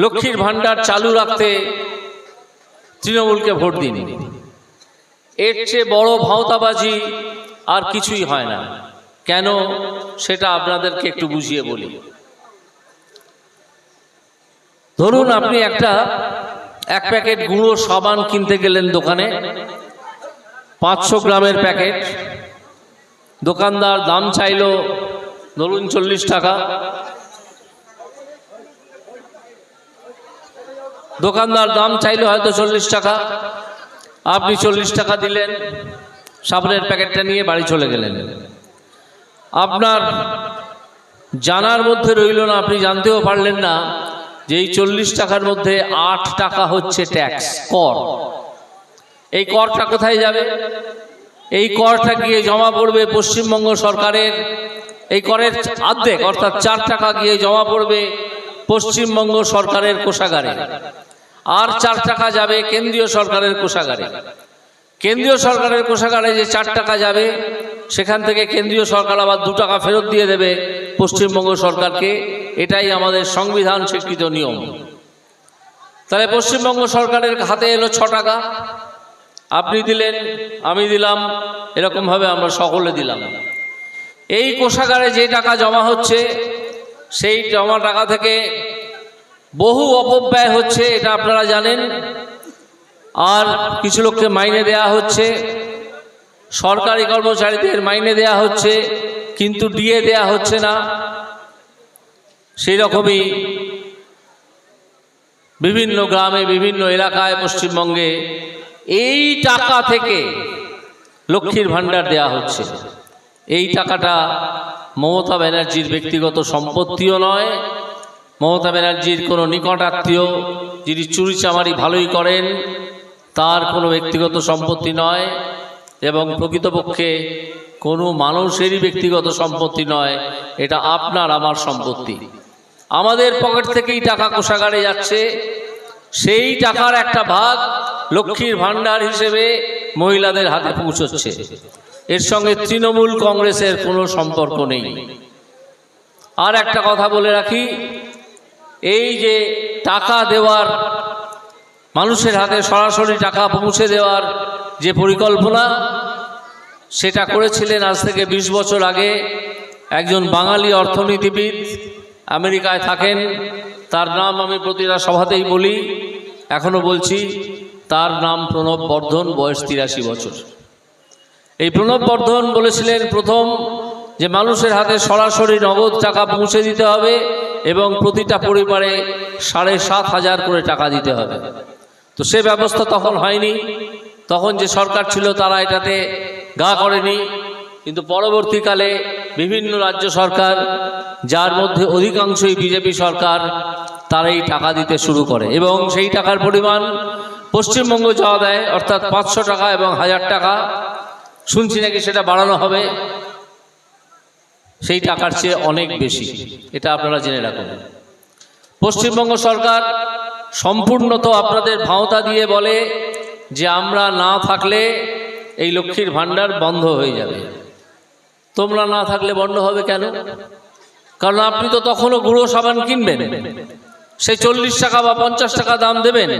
লক্ষ্মীর ভাণ্ডার চালু রাখতে তৃণমূলকে ভোট দিন। এর চেয়ে বড় ভাওতাবাজি আর কিছুই হয় না। কেন? সেটা আপনাদেরকে একটু বুঝিয়ে বলি। ধরুন আপনি একটা এক প্যাকেট গুঁড়ো সাবান কিনতে গেলেন দোকানে পাঁচশো গ্রামের প্যাকেট দোকানদার দাম চাইলো ধরুন চল্লিশ টাকা দোকানদার দাম চাইলো হয়তো চল্লিশ টাকা। আপনি চল্লিশ টাকা দিলেন সাবানের প্যাকেটটা নিয়ে বাড়ি চলে গেলেন। আপনার জানার মধ্যে রইল না, আপনি জানতেও পারলেন না যে এই চল্লিশ টাকার মধ্যে আট টাকা হচ্ছে ট্যাক্স কর। এই করটা কোথায় যাবে? এই করটা গিয়ে জমা পড়বে পশ্চিমবঙ্গ সরকারের। এই করের অর্ধেক, অর্থাৎ চার টাকা গিয়ে জমা পড়বে পশ্চিমবঙ্গ সরকারের কোষাগারে। আর চার টাকা যাবে কেন্দ্রীয় সরকারের কোষাগারে। কেন্দ্রীয় সরকারের কোষাগারে যে চার টাকা যাবে, সেখান থেকে কেন্দ্রীয় সরকার আবার দু টাকা ফেরত দিয়ে দেবে পশ্চিমবঙ্গ সরকারকে। এটাই আমাদের সংবিধান স্বীকৃত নিয়ম। তাহলে পশ্চিমবঙ্গ সরকারের হাতে এলো ছ টাকা। আপনি দিলেন, আমি দিলাম, এরকমভাবে আমরা সকলে দিলাম। এই কোষাগারে যে টাকা জমা হচ্ছে, সেই জমা টাকা থেকে বহু অপব্যয় হচ্ছে, এটা আপনারা জানেন। আর কিছু লোককে মাইনে দেয়া হচ্ছে, সরকারি কর্মচারীদের মাইনে দেয়া হচ্ছে, কিন্তু ডিএ দেয়া হচ্ছে না। সেই রকমই বিভিন্ন গ্রামে, বিভিন্ন এলাকায়, পশ্চিমবঙ্গে এই টাকা থেকে লক্ষ্মীর ভাণ্ডার দেয়া হচ্ছে। এই টাকাটা মমতা ব্যানার্জির ব্যক্তিগত সম্পত্তিও নয় মমতা ব্যানার্জির কোনো নিকটাত্মীয় যিনি চুরি চামারি ভালোই করেন, তার কোনো ব্যক্তিগত সম্পত্তি নয় এবং প্রকৃতপক্ষে কোনো মানুষেরই ব্যক্তিগত সম্পত্তি নয়, এটা আপনার আমার সম্পত্তি। আমাদের পকেট থেকেই টাকা কোষাগারে যাচ্ছে, সেই টাকার একটা ভাগ লক্ষ্মীর ভাণ্ডার হিসেবে মহিলাদের হাতে পৌঁছচ্ছে। এর সঙ্গে তৃণমূল কংগ্রেসের কোনো সম্পর্ক নেই। আর একটা কথা বলে রাখি এই যে টাকা দেওয়ার, মানুষের হাতে সরাসরি টাকা পৌঁছে দেওয়ার যে পরিকল্পনা, সেটা করেছিলেন আজ থেকে ২০ বছর আগে একজন বাঙালি অর্থনীতিবিদ আমেরিকায় থাকেন। তার নাম আমি প্রতিটা সভাতেই বলি এখনও বলছি, তার নাম প্রণব বর্ধন, বয়স তিরাশি বছর। এই প্রণব বর্ধন বলেছিলেন প্রথম যে মানুষের হাতে সরাসরি নগদ টাকা পৌঁছে দিতে হবে এবং প্রতিটা পরিবারে সাড়ে সাত হাজার করে টাকা দিতে হবে। তো সে ব্যবস্থা তখন হয়নি। তখন যে সরকার ছিল তারা এটাতে গা করেনি। কিন্তু পরবর্তীকালে বিভিন্ন রাজ্য সরকার, যার মধ্যে অধিকাংশই বিজেপি সরকার তারা এই টাকা দিতে শুরু করে এবং সেই টাকার পরিমাণ পশ্চিমবঙ্গ যাওয়া দেয়, অর্থাৎ পাঁচশো টাকা এবং হাজার টাকা। শুনছি নাকি সেটা বাড়ানো হবে। সেই টাকার চেয়ে অনেক বেশি। এটা আপনারা জেনে রাখুন। পশ্চিমবঙ্গ সরকার সম্পূর্ণ তো আপনাদের ভাওতা দিয়ে বলে যে আমরা না থাকলে এই লক্ষ্মীর ভাণ্ডার বন্ধ হয়ে যাবে। তোমরা না থাকলে বন্ধ হবে কেন? কারণ আপনি তো তখনও গুঁড়ো সাবান কিনবেন। সেই চল্লিশ টাকা বা পঞ্চাশ টাকা দাম দেবেন।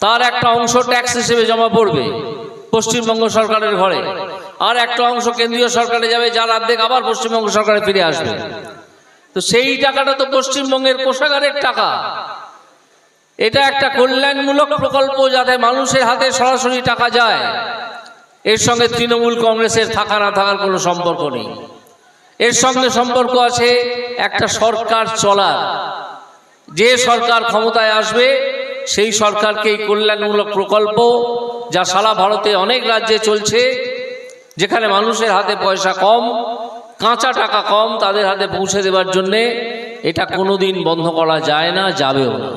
তার একটা অংশ ট্যাক্স হিসেবে জমা পড়বে পশ্চিমবঙ্গ সরকারের ঘরে। আর একটা অংশ কেন্দ্রীয় সরকারে যাবে, যার অর্ধেক আবার পশ্চিমবঙ্গ সরকারে ফিরে আসবে। তো সেই টাকাটা তো পশ্চিমবঙ্গের কোষাগারের টাকা। এটা একটা কল্যাণমূলক প্রকল্প যাতে মানুষের হাতে সরাসরি টাকা যায়। এর সঙ্গে তৃণমূল কংগ্রেসের থাকা না থাকার কোনো সম্পর্ক নেই। এর সঙ্গে সম্পর্ক আছে একটা সরকার চলার। যে সরকার ক্ষমতায় আসবে, সেই সরকারকে এই কল্যাণমূলক প্রকল্প, যা সারা ভারতে অনেক রাজ্যে চলছে যেখানে মানুষের হাতে পয়সা কম, কাঁচা টাকা কম, তাদের হাতে পৌঁছে দেওয়ার জন্যে এটা কোনোদিন বন্ধ করা যায় না, যাবেও না।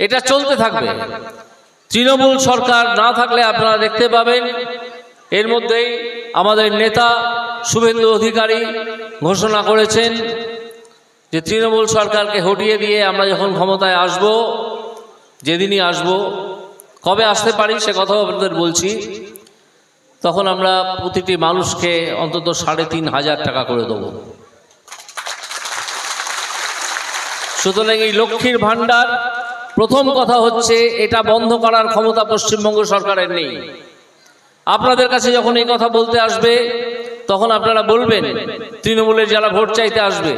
এটা চলতে থাকবে। তৃণমূল সরকার না থাকলে আপনারা দেখতে পাবেন, এর মধ্যেই আমাদের নেতা শুভেন্দু অধিকারী ঘোষণা করেছেন যে তৃণমূল সরকারকে হটিয়ে দিয়ে আমরা যখন ক্ষমতায় আসব, যেদিনই আসব, কবে আসতে পারি সে কথাও আপনাদের বলছি। তখন আমরা প্রতিটি মানুষকে অন্তত সাড়ে তিন হাজার টাকা করে দেবো। সুতরাং এই লক্ষ্মীর ভাণ্ডার, প্রথম কথা হচ্ছে এটা বন্ধ করার ক্ষমতা পশ্চিমবঙ্গ সরকারের নেই। আপনাদের কাছে যখন এই কথা বলতে আসবে, তখন আপনারা বলবেন, তৃণমূলের যারা ভোট চাইতে আসবে,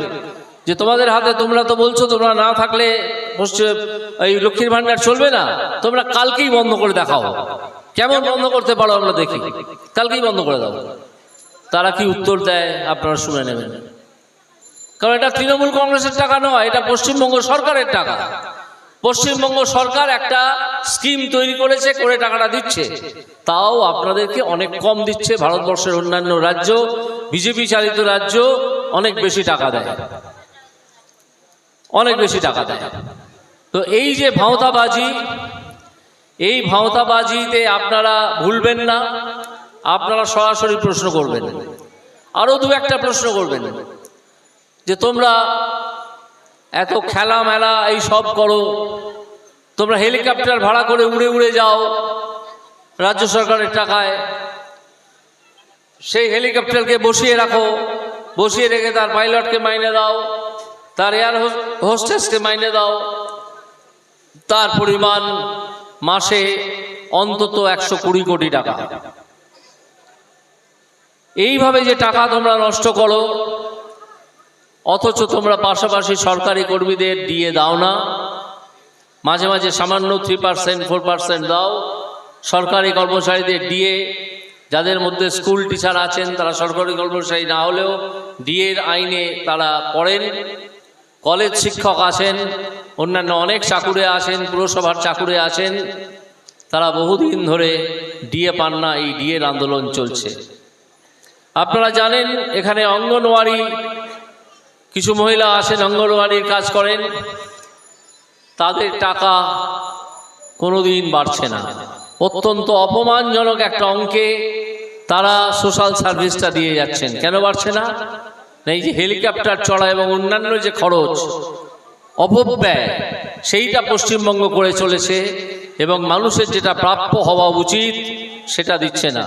যে তোমাদের হাতে তোমরা তো বলছো, তোমরা না থাকলে পশ্চিম এই লক্ষ্মীর ভাণ্ডার চলবে না, তোমরা কালকেই বন্ধ করে দেখাও। কেমন বন্ধ করতে পারো আমরা দেখি। কালকেই বন্ধ করে দাও। তারা কি উত্তর দেয়, আপনারা শুনে নেবেন। কারণ এটা তৃণমূল কংগ্রেসের টাকা নয়, এটা পশ্চিমবঙ্গ সরকারের টাকা। পশ্চিমবঙ্গ সরকার একটা স্কিম তৈরি করেছে, করে টাকাটা দিচ্ছে। তাও আপনাদেরকে অনেক কম দিচ্ছে ভারতবর্ষের অন্যান্য রাজ্য, বিজেপি চালিত রাজ্য অনেক বেশি টাকা দেয়। অনেক বেশি টাকা দেয়। তো এই যে ভাঁওতাবাজি এই ভাঁওতাবাজিতে আপনারা ভুলবেন না, আপনারা সরাসরি প্রশ্ন করবেন। আরও দু একটা প্রশ্ন করবেন, যে তোমরা এত খেলা মেলা এই সব করো, তোমরা হেলিকপ্টার ভাড়া করে উড়ে উড়ে যাও রাজ্য সরকারের টাকায়, সেই হেলিকপ্টারকে বসিয়ে রাখো, বসিয়ে রেখে তার পাইলটকে মাইনে দাও, তার এয়ার হোস্টেসকে মাইনে দাও, তার পরিমাণ মাসে অন্তত একশো কুড়ি কোটি টাকা। এইভাবে যে টাকা তোমরা নষ্ট করো, অথচ তোমরা পাশাপাশি সরকারি কর্মীদের দিয়ে দাও না, মাঝে মাঝে সামান্য থ্রি পার্সেন্ট ফোর পার্সেন্ট দাও, সরকারি কর্মচারীদের দিয়ে, যাদের মধ্যে স্কুল টিচার আছেন, তারা সরকারি কর্মচারী না হলেও ডিএর আইনে তারা পড়েন কলেজ শিক্ষক আছেন অন্যান্য অনেক চাকুরে আছেন পুরসভার চাকুরে আছেন তারা বহুদিন ধরে ডিএ পান না, এই ডিএর আন্দোলন চলছে। আপনারা জানেন, এখানে অঙ্গনওয়াড়ি কিছু মহিলা আসেন, অঙ্গনওয়াড়ির কাজ করেন। তাদের টাকা কোনোদিন বাড়ছে না। অত্যন্ত অপমানজনক একটা অঙ্কে তারা সোশ্যাল সার্ভিসটা দিয়ে যাচ্ছেন। কেন বাড়ছে না? না, এই যে হেলিকপ্টার চড়া এবং অন্যান্য যে খরচ, অপব্যয়, সেইটা পশ্চিমবঙ্গ করে চলেছে এবং মানুষের যেটা প্রাপ্য হওয়া উচিত, সেটা দিচ্ছে না।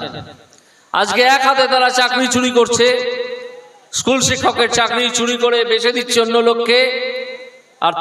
আজকে এক হাতে তারা চাকরি চুরি করছে, স্কুল শিক্ষকের চাকরি চুরি করে বেছে দিচ্ছে অন্য লোককে, আর